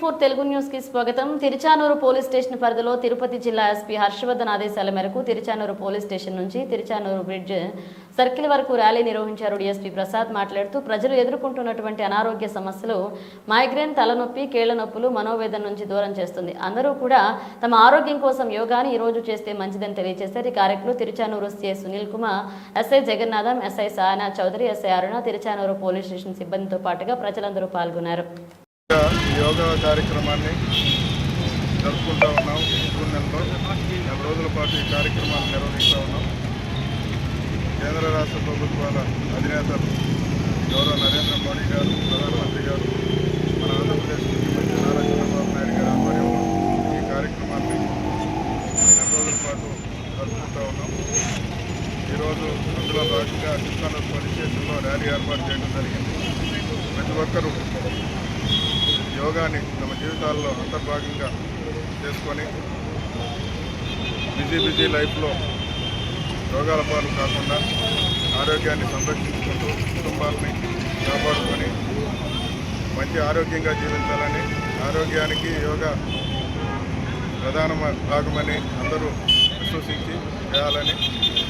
Four Telugu న్యూస్కి స్వాగతం. Tiruchanur police station పరిధిలో తిరుపతి జిల్లా ఎస్పీ హర్షవర్ధన్ ఆదేశాల మేరకు తిరుచానూరు పోలీస్ స్టేషన్ నుంచి తిరుచానూరు బ్రిడ్జ్ సర్కిల్ వరకు ర్యాలీ నిర్వహించారు డిఎస్పీ ప్రసాద్ మాట్లాడుతూ ప్రజలు ఎదుర్కొంటున్నటువంటి అనారోగ్య సమస్యలు మైగ్రేన్ తలనొప్పి కీళ్ళ నొప్పులు మనోవేదన నుంచి దూరం చేస్తుంది. అందరూ కూడా తమ ఆరోగ్యం కోసం యోగాని ఈ రోజు చేస్తే మంచిదని తెలియజేశారు. ఈ కార్యక్రమంలో Tiruchanur CI Sunil Kumar SI Jagannatham SI Sayana Chowdary SI Aruna Tiruchanur police station సిబ్బందితో పాటుగా ప్రజలందరూ పాల్గొన్నారు. యోగా కార్యక్రమాన్ని జరుపుకుంటా ఉన్నాం. జూన్ నెలలో నెల రోజుల పాటు ఈ కార్యక్రమాన్ని నిర్వహిస్తూ ఉన్నాం. కేంద్ర రాష్ట్ర ప్రభుత్వాల అధినేతలు గౌరవ నరేంద్ర మోడీ గారు ప్రధానమంత్రి గారు మన ఆంధ్రప్రదేశ్ ముఖ్యమంత్రి నారా చంద్రబాబు నాయుడు గారి ఆధ్వర్యంలో ఈ కార్యక్రమాన్ని నెల రోజుల పాటు జరుపుకుంటా ఉన్నాం. ఈరోజు అందులో భాగంగా కృష్ణానగర్ పోలీస్ స్టేషన్లో ర్యాలీ ఏర్పాటు చేయడం జరిగింది. ప్రతి ఒక్కరూ యోగాని తమ జీవితాల్లో అంతర్భాగంగా చేసుకొని బిజీ బిజీ లైఫ్లో రోగాల పాలు కాకుండా ఆరోగ్యాన్ని సంరక్షించుకుంటూ కుటుంబాలని కాపాడుకొని మంచి ఆరోగ్యంగా జీవించాలని ఆరోగ్యానికి యోగా ప్రధాన భాగమని అందరూ విశ్వసించి చేయాలని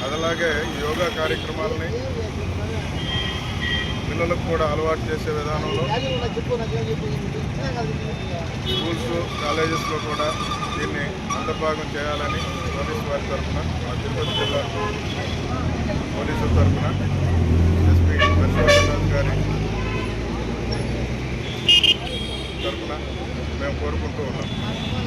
అదలాగే యోగా కార్యక్రమాలని పిల్లలకు కూడా అలవాటు చేసే విధానంలో స్కూల్స్ కాలేజెస్లో కూడా దీన్ని అంతర్భాగం చేయాలని పోలీసు వారి తరఫున మన తిరుపతి జిల్లా పోలీసుల తరఫున ఎస్పీ హర్షవర్ధన్ గారి తరఫున మేము కోరుకుంటూ ఉన్నాం.